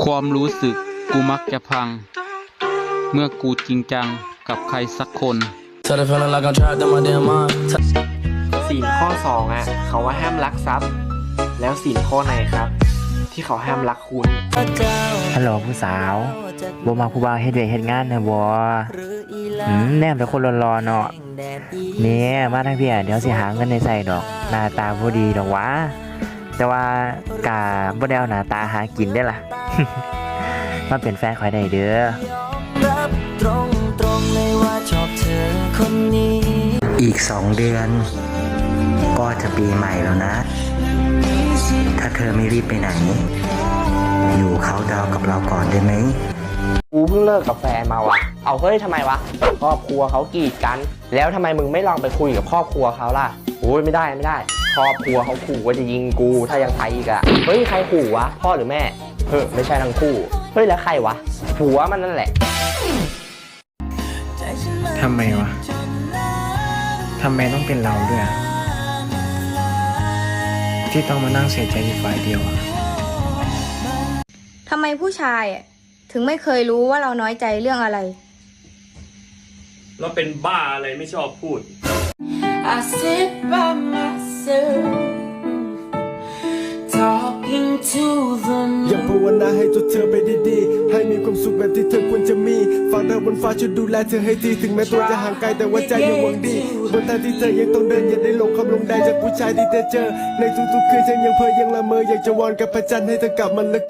ความรู้สึกกูมักจะพัง เมื่อกูจริงจังกับใครสักคน Tell the feeling like I'm trapped in my damn mind. ศีลข้อสองอะ เขาว่าห้ามลักทรัพย์ แล้วศีลข้อไหนครับ ที่เขาห้ามลักคุณฮัลโหลผู้สาวบ่มาผู้บ่าวเฮ็ดเวยกเฮ็ดงานนะบ่อืมแนมแต่คนรอๆเนาะเนี่ยมาทางพี่เดี๋ยวสิหาเงินในใส่ดอก หน้าตาบ่ดีดอกหวะ แต่ว่ากะบ่ได้เอาหน้าตาหากินได้อล่ะ มาเป็นแฟนข่อยได้เด้อรับตรงตรงๆเลยว่าชอบเธอคนนี้อีกสองเดือน ก็จะปีใหม่แล้วนะ ถ้าเธอไม่รีบไปไหน อยู่เขาดาวกับเราก่อนได้ไหมกูเพิ่งเลิกกับแฟนมาวะ เอาเฮ้ยทำไมวะ ครอบครัวเขากีดกัน แล้วทำไมมึงไม่ลองไปคุยกับครอบครัวเขาล่ะ โอ้ยไม่ได้ไม่ได้ ครอบครัวเขาขู่ว่าจะยิงกูถ้ายังไปอีกอะเฮ้ยใครขู่วะพ่อหรือแม่เฮ้ยไม่ใช่ทั้งคู่เฮ้ยแล้วใครวะผัวมันนั่นแหละทำไมวะทำไมต้องเป็นเราด้วยอะที่ต้องมานั่งเสียใจอยู่ฝ่ายเดียวอะทำไมผู้ชายอะถึงไม่เคยรู้ว่าเราน้อยใจเรื่องอะไร เราเป็นบ้าอะไรไม่ชอบพูด I sit by อยากภาวนาให้ตัวเธอไปดีๆ ให้มีความสุขแบบที่เธอควรจะมีฟังเธอบนฟ้าช่วยดูแลเธอให้ดี ถึงแม้ตัวจะห่างไกลแต่ว่าใจยังหวังดีบนทางที่เธอยังต้องเดินอย่าได้หลงคำลงใดจากผู้ชายที่เธอเจอ ในทุกๆคืนฉันยังเพ้อยังละเมออยากจะวอนกับพระจันทร์ให้เธอกลับมาลึก